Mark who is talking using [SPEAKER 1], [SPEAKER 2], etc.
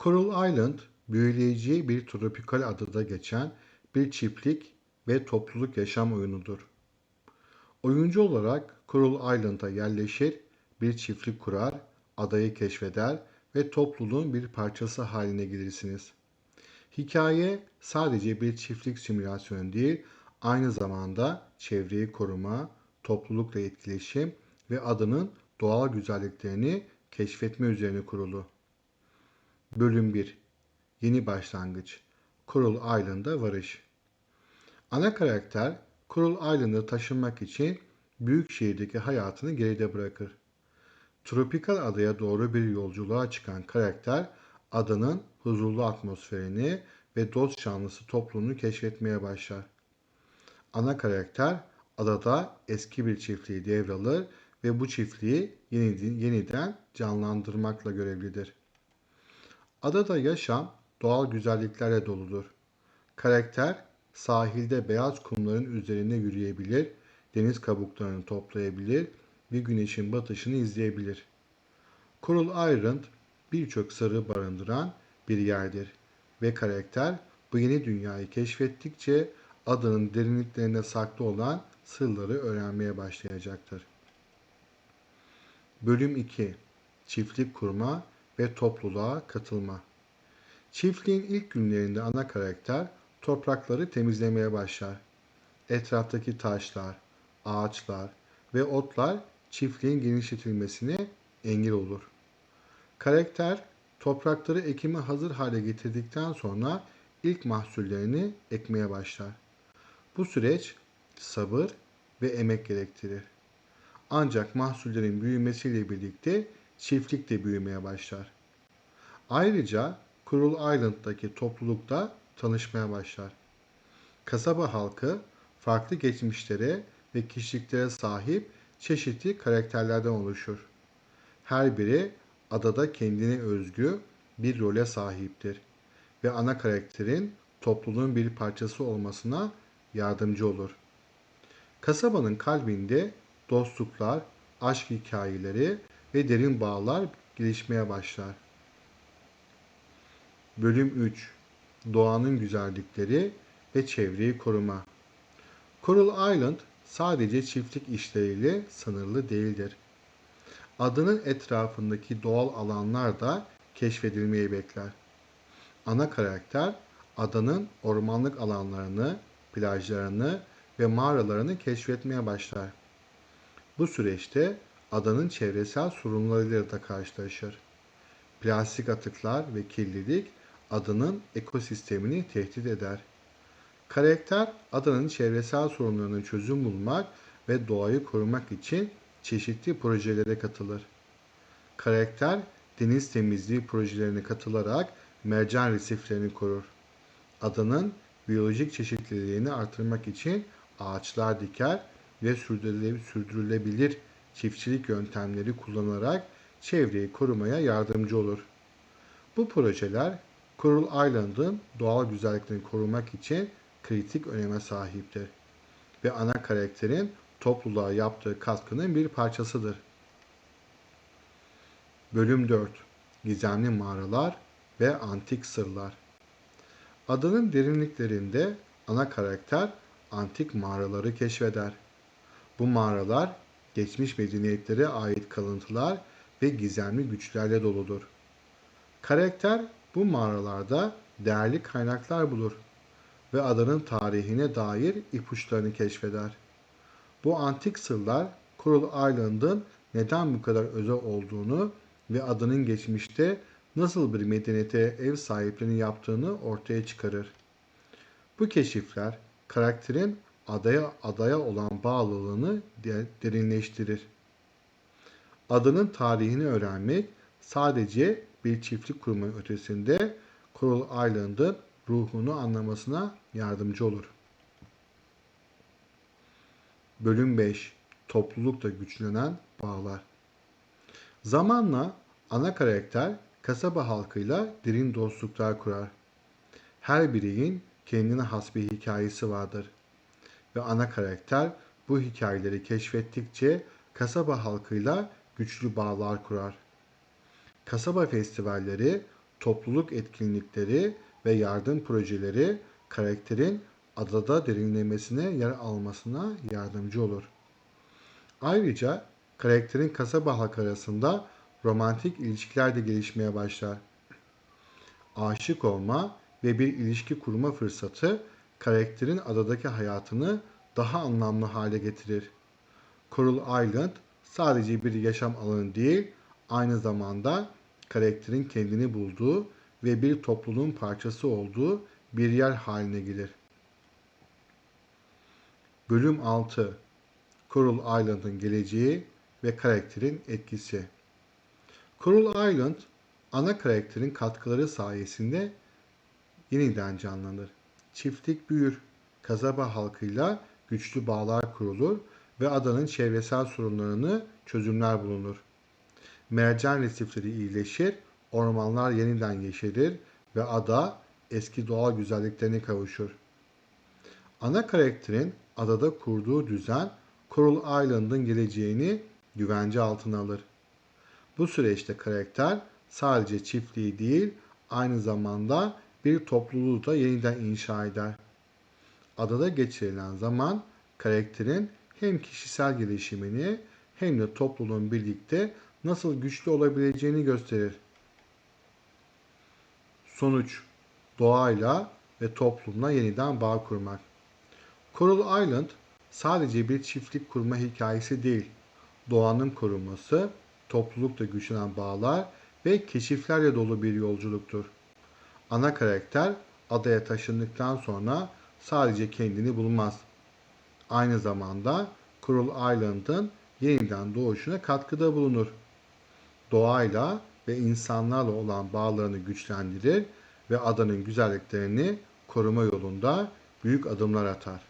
[SPEAKER 1] Coral Island, büyüleyici bir tropikal adada geçen bir çiftlik ve topluluk yaşam oyunudur. Oyuncu olarak Coral Island'a yerleşir, bir çiftlik kurar, adayı keşfeder ve topluluğun bir parçası haline gelirsiniz. Hikaye sadece bir çiftlik simülasyonu değil, aynı zamanda çevreyi koruma, toplulukla etkileşim ve adanın doğal güzelliklerini keşfetme üzerine kurulu. Bölüm 1 Yeni Başlangıç Coral Island'a varış Ana karakter Coral Island'a taşınmak için büyük şehirdeki hayatını geride bırakır. Tropikal adaya doğru bir yolculuğa çıkan karakter adanın huzurlu atmosferini ve dost canlısı toplumunu keşfetmeye başlar. Ana karakter adada eski bir çiftliği devralır ve bu çiftliği yeniden canlandırmakla görevlidir. Adada yaşam doğal güzelliklerle doludur. Karakter sahilde beyaz kumların üzerinde yürüyebilir, deniz kabuklarını toplayabilir ve güneşin batışını izleyebilir. Coral Island birçok sarı barındıran bir yerdir ve karakter bu yeni dünyayı keşfettikçe adanın derinliklerinde saklı olan sırları öğrenmeye başlayacaktır. Bölüm 2 Çiftlik kurma ve topluluğa katılma. Çiftliğin ilk günlerinde ana karakter toprakları temizlemeye başlar. Etraftaki taşlar, ağaçlar ve otlar çiftliğin genişletilmesine engel olur. Karakter toprakları ekime hazır hale getirdikten sonra ilk mahsullerini ekmeye başlar. Bu süreç sabır ve emek gerektirir. Ancak mahsullerin büyümesiyle birlikte çiftlik de büyümeye başlar. Ayrıca Coral Island'daki toplulukta tanışmaya başlar. Kasaba halkı farklı geçmişlere ve kişiliklere sahip çeşitli karakterlerden oluşur. Her biri adada kendine özgü bir role sahiptir ve ana karakterin topluluğun bir parçası olmasına yardımcı olur. Kasabanın kalbinde dostluklar, aşk hikayeleri ve derin bağlar gelişmeye başlar. Bölüm 3 Doğanın güzellikleri ve çevreyi koruma. Coral Island sadece çiftlik işleriyle sınırlı değildir. Adının etrafındaki doğal alanlar da keşfedilmeyi bekler. Ana karakter adanın ormanlık alanlarını, plajlarını ve mağaralarını keşfetmeye başlar. Bu süreçte adanın çevresel sorunlarıyla da karşılaşır. Plastik atıklar ve kirlilik adanın ekosistemini tehdit eder. Karakter adanın çevresel sorunlarına çözüm bulmak ve doğayı korumak için çeşitli projelere katılır. Karakter deniz temizliği projelerine katılarak mercan resiflerini korur. Adanın biyolojik çeşitliliğini artırmak için ağaçlar diker ve sürdürülebilir çiftçilik yöntemleri kullanarak çevreyi korumaya yardımcı olur. Bu projeler Coral Island'ın doğal güzelliklerini korumak için kritik öneme sahiptir ve ana karakterin topluluğa yaptığı katkının bir parçasıdır. Bölüm 4 Gizemli mağaralar ve antik sırlar Adanın derinliklerinde ana karakter antik mağaraları keşfeder. Bu mağaralar geçmiş medeniyetlere ait kalıntılar ve gizemli güçlerle doludur. Karakter bu mağaralarda değerli kaynaklar bulur ve adanın tarihine dair ipuçlarını keşfeder. Bu antik sırlar Coral Island'ın neden bu kadar özel olduğunu ve adanın geçmişte nasıl bir medeniyete ev sahipliğini yaptığını ortaya çıkarır. Bu keşifler karakterin adaya adaya olan bağlılığını derinleştirir. Adanın tarihini öğrenmek sadece bir çiftlik kurmanın ötesinde Coral Island'ın ruhunu anlamasına yardımcı olur. Bölüm 5 Toplulukta güçlenen bağlar Zamanla ana karakter kasaba halkıyla derin dostluklar kurar. Her bireyin kendine has bir hikayesi vardır. Ve ana karakter bu hikayeleri keşfettikçe kasaba halkıyla güçlü bağlar kurar. Kasaba festivalleri topluluk etkinlikleri ve yardım projeleri karakterin adada derinlemesine yer almasına yardımcı olur. Ayrıca karakterin kasaba halkı arasında romantik ilişkiler de gelişmeye başlar. Aşık olma ve bir ilişki kurma fırsatı karakterin adadaki hayatını daha anlamlı hale getirir. Coral Island sadece bir yaşam alanı değil, aynı zamanda karakterin kendini bulduğu ve bir topluluğun parçası olduğu bir yer haline gelir. Bölüm 6 Coral Island'ın geleceği ve karakterin etkisi. Coral Island, ana karakterin katkıları sayesinde yeniden canlanır. Çiftlik büyür, kasaba halkıyla güçlü bağlar kurulur ve adanın çevresel sorunlarını çözümler bulunur. Mercan resifleri iyileşir, ormanlar yeniden yeşerir ve ada eski doğal güzelliklerine kavuşur. Ana karakterin adada kurduğu düzen Coral Island'ın geleceğini güvence altına alır. Bu süreçte karakter sadece çiftliği değil, aynı zamanda bir topluluğu da yeniden inşa eder. Adada geçirilen zaman karakterin hem kişisel gelişimini hem de topluluğun birlikte nasıl güçlü olabileceğini gösterir. Sonuç doğayla ve toplumla yeniden bağ kurmak. Coral Island sadece bir çiftlik kurma hikayesi değil. Doğanın korunması, toplulukla güçlenen bağlar ve keşiflerle dolu bir yolculuktur. Ana karakter adaya taşındıktan sonra sadece kendini bulmaz. Aynı zamanda Coral Island'ın yeniden doğuşuna katkıda bulunur. Doğayla ve insanlarla olan bağlarını güçlendirir ve adanın güzelliklerini koruma yolunda büyük adımlar atar.